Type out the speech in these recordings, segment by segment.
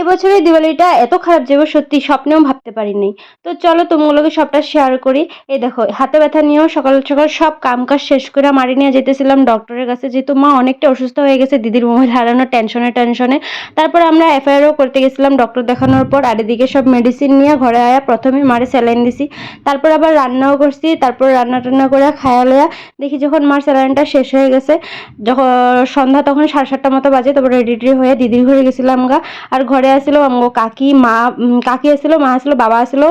এবছরের দিওয়ালিটা এত খারাপ যাবে সত্যি স্বপ্নেও ভাবতে পারিনি। তো চলো তোমাগুলোকে সবটা শেয়ার করি। এই দেখো, হাতে ব্যথা নিয়েও সকাল সকাল সব কাম কাজ শেষ করে মারি নিয়ে যেতেছিলাম ডক্টরের কাছে। যেহেতু মা অনেকটা অসুস্থ হয়ে গেছে, দিদির মোবাইল হারানো টেনশনে টেনশনে তারপর আমরা এফআইআরও করতে গেছিলাম ডক্টর দেখানোর পর। আর এদিকে সব মেডিসিন নিয়ে ঘরে আয়া প্রথমে মারে স্যালাইন দিছি। তারপর আবার রান্নাও করছি, তারপর রান্না টান্না করে খায়া লয়া দেখি যখন মার স্যালাইনটা শেষ হয়ে গেছে, যখন সন্ধ্যা তখন সাড়ে সাতটা মতো বাজে, তারপর রেডি হয়ে দিদির ঘরে গেছিলাম গা। আর ঘরে আসছিল আমগো কাকি, মা কাকি আসছিল মা আসছিল বাবা আসলো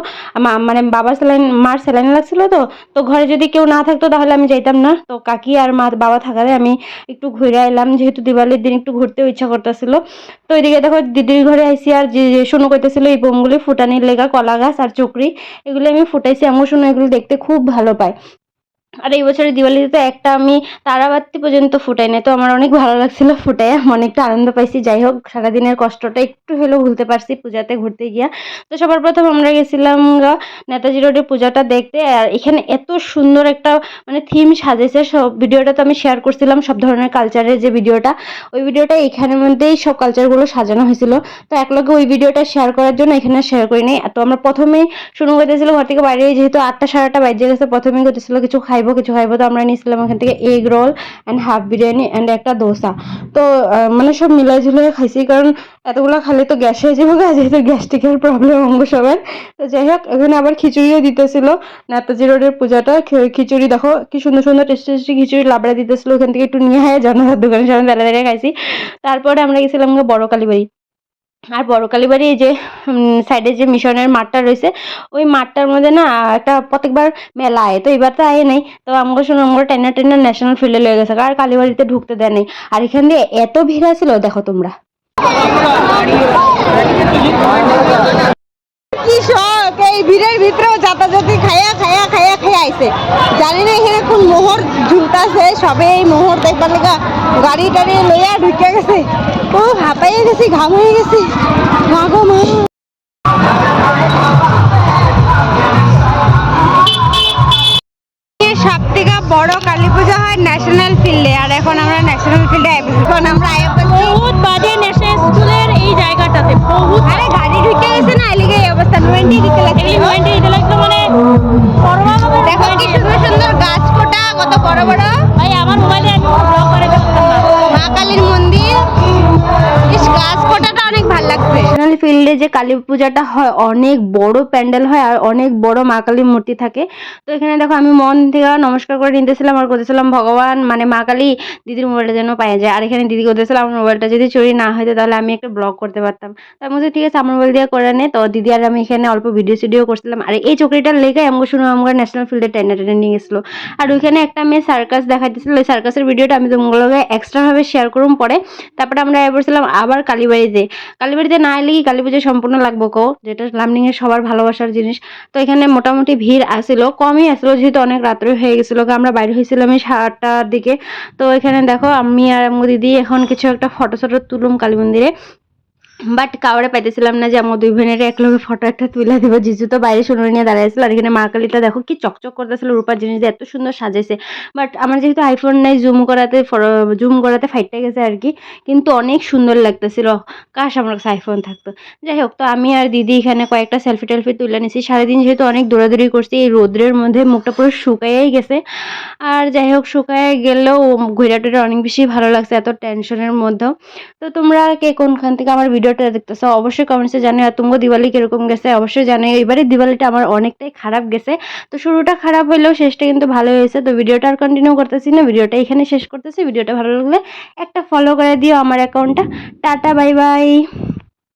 মানে বাবা স্যালাইন, মার স্যালাইন লাগছিল তো তো ঘরে যদি কেউ না থাকতো তাহলে আমি যাইতাম না। তো কাকি আর মা, বাবা থাকাতে আমি একটু ঘুরে এলাম যেহেতু দিওয়ালির দিন একটু ঘুরতেও ইচ্ছা করতেছিল। তো এদিকে দেখো দিদির ঘরে আইসি আর যে শুনু কইতেছিল, এই বোমগুলি ফুটানির লেগা কলা গাছ আর চকরি, এগুলি আমি ফুটাইছি আমার শুনু এগুলো দেখতে খুব ভালো পায়। আর এই বছরের দিওয়ালিতে তো একটা আমি তারাবাতি পর্যন্ত ফুটাই নাই, তো আমার অনেক ভালো লাগছিল ফুটাই অনেকটা আনন্দ পাইছি। যাই হোক, সারাদিনের কষ্টটা একটু হলেও ভুলতে পারছি পূজাতে ঘুরতে গিয়া। তো সবার প্রথম আমরা গেছিলাম নেতাজি রোডে পূজাটা দেখতে, আর এখানে এত সুন্দর একটা মানে থিম সাজেছে সব। ভিডিওটা তো আমি শেয়ার করছিলাম, সব ধরনের কালচারের যে ভিডিওটা, ওই ভিডিওটা এখানের মধ্যেই সব কালচারগুলো সাজানো হয়েছিল। তো একলগে ওই ভিডিওটা শেয়ার করার জন্য এখানে শেয়ার করি নাই। তো আমরা প্রথমেই শুরু করতেছিলাম ঘর থেকে বাইরে, যেহেতু আটটা সাড়ে আটটা বাজে গেছে প্রথমেই করতেছিল কিছু খাইবো, কিছু খাইবো, তো আমরা নিয়েছিলাম এখান থেকে egg roll and half biryani and একটা দোসা। তো মানে সব মিলাই ঝুলিয়ে খাইছি, কারণ এতগুলো খালে তো গ্যাস হয়ে যাবে যেহেতু গ্যাস্ট্রিকের প্রবলেম অঙ্গ সবার। তো যাই হোক এখানে আবার খিচুড়িও দিতেছিল, নেতাজি রোডের পূজাটা। খিচুড়ি দেখো, কি সুন্দর সুন্দর টেস্টি টেস্টি খিচুড়ি লাবড়া দিতেছিল, ওখান থেকে একটু নিয়ে হয় জানালার দোকানের সামনে দাঁড়িয়ে দাঁড়িয়ে খাইছি। তারপরে আমরা গেছিলাম বড়। কালীবাড়ি আর বড় কালীবাড়ি যে সাইডে যে মিশনের মাঠটা রয়েছে, ওই মাঠটার মধ্যে না একটা প্রত্যেকবার মেলা আয়, তো এবার তো আয় নাই, তো আমাকে শুনে আমরা টেনা টেনা ন্যাশনাল ফিল্ডে লেগে গেছে, আর কালীবাড়িতে ঢুকতে দেয় নাই। আর এখান দিয়ে এত ভিড় ছিল দেখো তোমরা। কি শখ এই ভিড়ের ভিতরেও যাতাযাতি খাইয়া খাইয়া খাইয়া খাইয়া আইছে। জানি না এখানে কোন মোহর ঝুলতাছে সবে এই মোহর দেখবার লেগা গাড়ি টাড়ি লইয়া ঢুকে গেছে। ও হাঁপাইয়ে গেছি ঘাম হয়ে গেছি। মা গো মা। বড় কালী পূজা হয় ন্যাশনাল ফিল্ডে আর এখন আমরা ন্যাশনাল ফিল্ডে এখন আমরা আয়া বহুত বাজে ন্যাশনাল স্কুলের এই জায়গাটাতে বহুত আরে গাড়ি ঢুকে গেছে না এলিগে এই অবস্থা নোয়েন্টি দিতে লাগছে। বড় বড়? ভাই আমার মোবাইলে যে কালী পূজাটা হয়, অনেক বড় প্যান্ডেল হয় আর অনেক বড় মা কালীর মূর্তি থাকে। তো এখানে দেখো আমি মন থেকে নমস্কার করে নিতেছিলাম আর করতেছিলাম ভগবান মানে মা কালী দিদির মোবাইলটা যেন পাওয়া যায়। আর এখানে দিদি করতেছিলাম আমার মোবাইলটা যদি চুরি না হইতো তাহলে আমি একটা ব্লগ করতে পারতাম। তার মধ্যে ঠিক আছে, আমার মোবাইল দিয়ে করে নে। তো দিদি আর আমি এখানে অল্প ভিডিও সিডিও করছিলাম। আর এই চকরিটার লেগে আমাকে শুনে আমরা ন্যাশনাল ফিল্ডে টেনে টেনে নিয়ে আর ওইখানে একটা মেয়ে সার্কাস দেখাইতেছিল ওই সার্কাসের ভিডিওটা আমি তোমাগুলোকে এক্সট্রাভাবে শেয়ার করুম পরে। তারপরে আমরা এসেছিলাম আবার কালীবাড়িতে। কালীবাড়িতে না এলে কি কালী পুজো সম্পূর্ণ লাগবো কো, যেটা এর সবার ভালোবাসার জিনিস। তো এখানে মোটামুটি ভিড় আসিল, কমই আসিল, যেহেতু অনেক রাত্রে হয়ে গেছিল আমরা বাইরে হয়েছিলাম এই সাতটার দিকে। তো এখানে দেখো আমি আর আমার দিদি এখন কিছু একটা ফটো ফটো তুলুম কালী মন্দিরে। বাট কাউরে পাইতেছিলাম না যে আমার দুই বোনের লগে ফটো একটা তুলে দিব। জিজু তো বাইরে শুনে নিয়ে দাঁড়াইছিল আর এখানে মা কালীটা দেখো কি চকচক করতেছিল, রূপার জিনিস এত সুন্দর সাজাইছে। বাট আমার যেহেতু আইফোন নাই জুম করাতে জুম করাতে ফাইটটা গেছে আর কি। কিন্তু অনেক সুন্দর লাগতেছিল। কাশ আমার কাছে আইফোন থাকতো। যাই হোক, তো আমি আর দিদি এখানে কয়েকটা সেলফি টেলফি তুলে নিছি। সারাদিন যেহেতু অনেক দৌড়াদৌড়ি করছি, এই রোদ্রের মধ্যে মুখটা পুরো শুকাইয়াই গেছে। আর যাই হোক শুকায় গেলেও ঘুরে টুরে অনেক বেশি ভালো লাগছে, এত টেনশনের মধ্যেও। তো তোমরা কে কোনখান থেকে আমার ভিডিওটা দেখতেছো? অবশ্যই কমেন্টসে জানো আর তুমি দিওয়ালি কীরকম গেছে? অবশ্যই জানে এবারে দিওয়ালিটা আমার অনেকটাই খারাপ গেছে। তো শুরুটা খারাপ হলেও শেষটা কিন্তু ভালো হয়েছে। তো ভিডিওটা আর কন্টিনিউ করতেছি না। ভিডিওটা এখানে শেষ করতেছি। ভিডিওটা ভালো লাগলে একটা ফলো করে দিও আমার অ্যাকাউন্টটা টাটা বাই বাই